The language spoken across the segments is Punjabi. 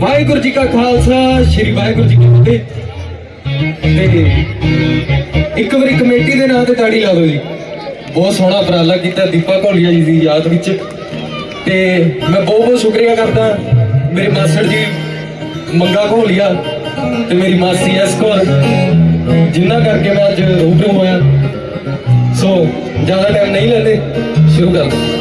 ਵਾਹਿਗੁਰੂ ਜੀ ਕਾ ਖਾਲਸਾ, ਸ੍ਰੀ ਵਾਹਿਗੁਰੂ ਜੀ ਕੀ ਫਤਿਹ। ਇੱਕ ਵਾਰੀ ਕਮੇਟੀ ਦੇ ਨਾਂ ਤੇ ਤਾੜੀ ਲਾ ਦਿਓ ਜੀ। ਬਹੁਤ ਸੋਹਣਾ ਉਪਰਾਲਾ ਕੀਤਾ ਦੀਪਾ ਘੋਲੀਆ ਜੀ ਦੀ ਯਾਦ ਵਿੱਚ। ਤੇ ਮੈਂ ਬਹੁਤ ਬਹੁਤ ਸ਼ੁਕਰੀਆ ਕਰਦਾ, ਮੇਰੇ ਮਾਸੜ ਜੀ ਮੰਗਾ ਘੋਲੀਆ ਤੇ ਮੇਰੀ ਮਾਸੀ ਐਸ ਕੌਰ, ਜਿਨ੍ਹਾਂ ਕਰਕੇ ਮੈਂ ਅੱਜ ਰੂਬਰੂ ਹੋਇਆ। ਸੋ, ਜ਼ਿਆਦਾ ਟਾਈਮ ਨਹੀਂ ਲੈਂਦੇ, ਸ਼ੁਰੂ ਕਰਦੇ।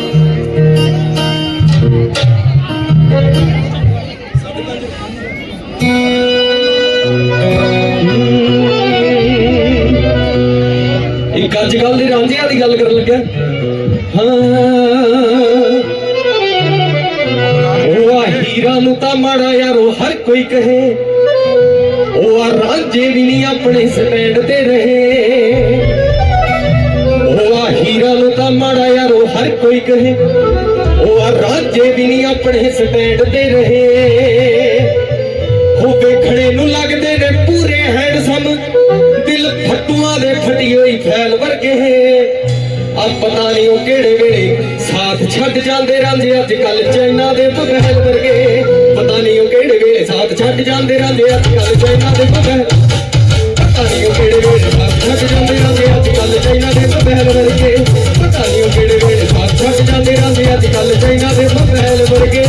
ਇੱਕ ਅੱਜ ਕੱਲ ਦੇ ਰਾਂਝਿਆਂ ਦੀ ਗੱਲ ਕਰਨ ਲੱਗਾ ਹਾਂ। ਉਹ ਆ ਹੀਰਾ ਨੂੰ ਤਾਂ ਮਾੜਾ ਯਾਰੋ ਹਰ ਕੋਈ ਕਹੇ। ਉਹ ਆ ਰਾਂਝੇ ਵੀ ਨਹੀਂ ਆਪਣੇ ਸਟੈਂਡ ਤੇ ਰਹੇ। ਉਹ ਆ ਹੀਰਾ ਨੂੰ ਤਾਂ ਮਾੜਾ ਯਾਰੋ ਹਰ ਕੋਈ ਕਹੇ। ਉਹ ਆ ਰਾਂਝੇ ਵੀ ਨਹੀਂ ਆਪਣੇ ਸਟੈਂਡ ਤੇ ਰਹੇ। ਆ ਪਤਾ ਨਹੀਂ ਉਹ ਕਿਹੜੇ ਵੇਲੇ ਸਾਥ ਛੱਡ ਜਾਂਦੇ ਰਹਿੰਦੇ ਅੱਜ ਕੱਲ ਚਾਈਨਾ ਦੇ ਬਗੈਲ ਵਰਗੇ। ਪਤਾ ਨਹੀਂ ਉਹ ਕਿਹੜੇ ਵੇਲੇ ਸਾਥ ਛੱਡ ਜਾਂਦੇ ਰਹਿੰਦੇ ਅੱਜ ਕੱਲ ਚਾਈਨਾ ਦੇ ਬਗੈਲ ਪਤਾ ਨਹੀਂ ਉਹ ਕਿਹੜੇ ਵੇਲੇ ਸਾਥ ਛੱਡ ਜਾਂਦੇ ਰਹਿੰਦੇ ਅੱਜ ਕੱਲ ਚਾਈਨਾ ਦੇ ਬਗੈਲ ਵਰਗੇ। ਪਤਾ ਨਹੀਂ ਉਹ ਕਿਹੜੇ ਵੇਲੇ ਸਾਥ ਛੱਡ ਜਾਂਦੇ ਰਹਿੰਦੇ ਅੱਜ ਕੱਲ ਚਾਈਨਾ ਦੇ ਬਗੈਲ ਵਰਗੇ।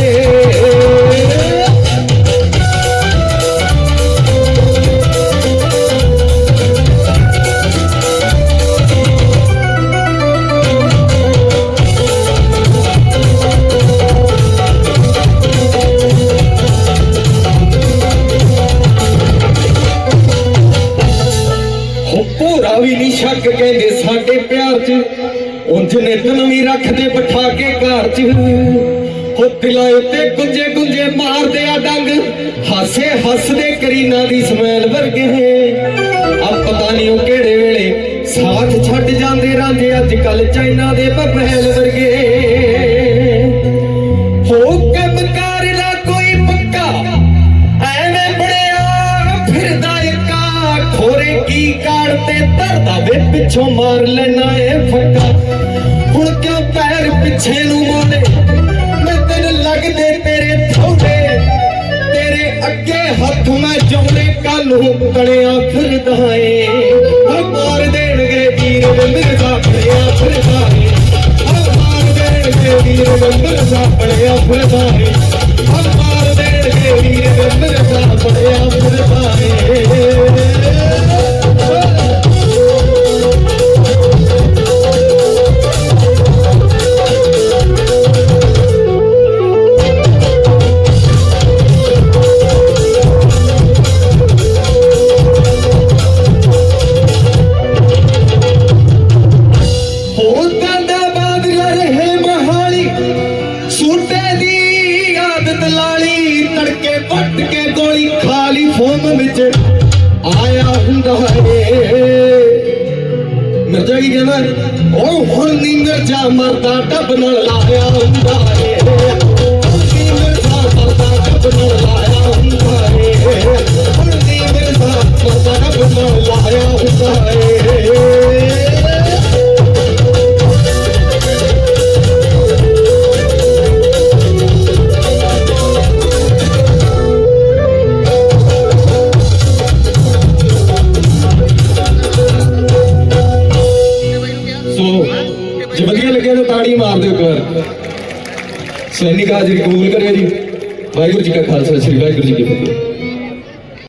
ਹੋ ਵੀ ਨਹੀਂ ਸ਼ੱਕ ਕਹਿੰਦੇ ਸਾਡੇ ਪਿਆਰ 'ਚ। ਉਂਝ ਨੇ ਤਨ ਰੱਖਦੇ ਬਿਠਾ ਕੇ ਘਰ 'ਚ। ਹੋ ਦਿਲਾਂ ਉੱਤੇ ਗੁੰਜੇ ਗੁੰਜੇ ਮਾਰਦੇ ਆ ਡੰਗ। ਹਾਸੇ ਹੱਸਦੇ ਕਰੀਨਾ ਦੀ ਸਮੈਲ ਵਰਗੇ। ਆ ਪਤਾ ਨਹੀਂ ਉਹ ਕਿਹੜੇ ਵੇਲੇ ਸਾਥ ਛੱਡ ਜਾਂਦੇ ਰਾਂਝੇ। ਅੱਜ ਕੱਲ ਚਾਈਨਾ ਦੇ ਬਬਹਿਲ ਵਰਗੇ। ਤੇ ਧਰਦਾ ਵੇ ਪਿੱਛੋਂ ਮਾਰ ਲੈਣਾ ਏ ਫੱਕਾ। ਹੁਣ ਕਿਉਂ ਪੈਰ ਪਿੱਛੇ ਨੂੰ ਮੋੜੇ ਮੈਂ ਤੈਨੂੰ ਲੱਗਦੇ ਤੇਰੇ ਥੋੜੇ। ਤੇਰੇ ਅੱਗੇ ਹੱਥ ਮੈਂ ਜੋੜੇ ਕੱਲ ਨੂੰ ਕਣਿਆ ਫਿਰਦਾ ਏ ਹੋ ਮਾਰ ਦੇਣਗੇ ਵੀਰ ਮੇਰੇ ਸਾਹਮਣੇ ਫਿਰਦਾ ਏ ਹੋ ਮਾਰ ਦੇਣਗੇ ਵੀਰ ਮੇਰੇ ਸਾਹਮਣੇ ਫਿਰਦਾ ਏ ਹੋ ਮਾਰ ਦੇਣਗੇ ਵੀਰ ਮੇਰੇ ਸਾਹਮਣੇ ਵਿੱਚ ਆਇਆ ਹੁੰਦਾ ਏ ਮਿਰਜ਼ਾ ਕੀ ਕਹਿੰਦਾ ਉਹ ਹੁਣ ਨੀ ਮਿਰਜ਼ਾ ਮਰਦਾ ਟੱਬ ਨਾਲ ਲਾਇਆ ਹੁੰਦਾ ਏ ਹੁਣ ਹੁੰਦਾ ਮਿਰਜ਼ਾ ਤਾੜੀ ਮਾਰ ਦਿਓ ਇੱਕ ਵਾਰ। ਸੈਨਿਕ ਹਾਜ਼ਰੀ ਕਬੂਲ ਕਰਿਓ ਜੀ। ਵਾਹਿਗੁਰੂ ਜੀ ਕਾ ਖਾਲਸਾ, ਸ੍ਰੀ ਵਾਹਿਗੁਰੂ ਜੀ ਕੀ ਫਤਿਹ।